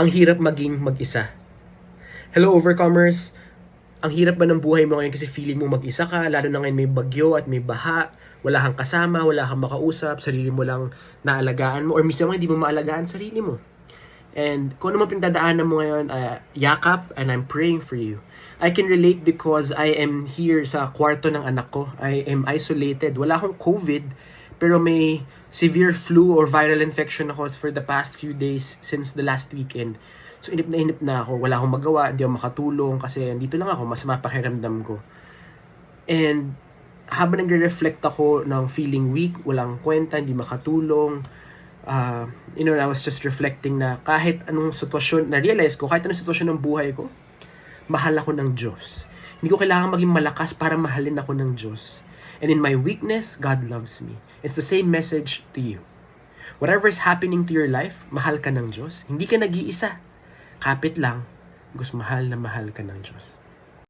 Ang hirap maging mag-isa. Hello, overcomers! Ang hirap ba ng buhay mo ngayon kasi feeling mo mag-isa ka, lalo na ngayon may bagyo at may baha, wala kang kasama, wala kang makausap, sarili mo lang naalagaan mo, or minsan hindi mo maalagaan sarili mo. And kung ano man pinagdadaanan mo ngayon, uh, yakap, and I'm praying for you. I can relate because I am here sa kwarto ng anak ko. I am isolated. Wala akong COVID, pero may severe flu or viral infection ako for the past few days since the last weekend. So inip na inip na ako. Wala akong magawa, hindi ako makatulong kasi dito lang ako, masama pakiramdam ko. And habang nagre-reflect ako ng feeling weak, walang kwenta, hindi makatulong, uh, you know, I was just reflecting na kahit anong sitwasyon, na-realize ko, kahit anong sitwasyon ng buhay ko, mahal ako ng Diyos. Hindi ko kailangan maging malakas para mahalin ako ng Diyos. And in my weakness, God loves me. It's the same message to you. Whatever is happening to your life, mahal ka ng Diyos. Hindi ka nag-iisa. Kapit lang, Gus mahal na mahal ka ng Diyos.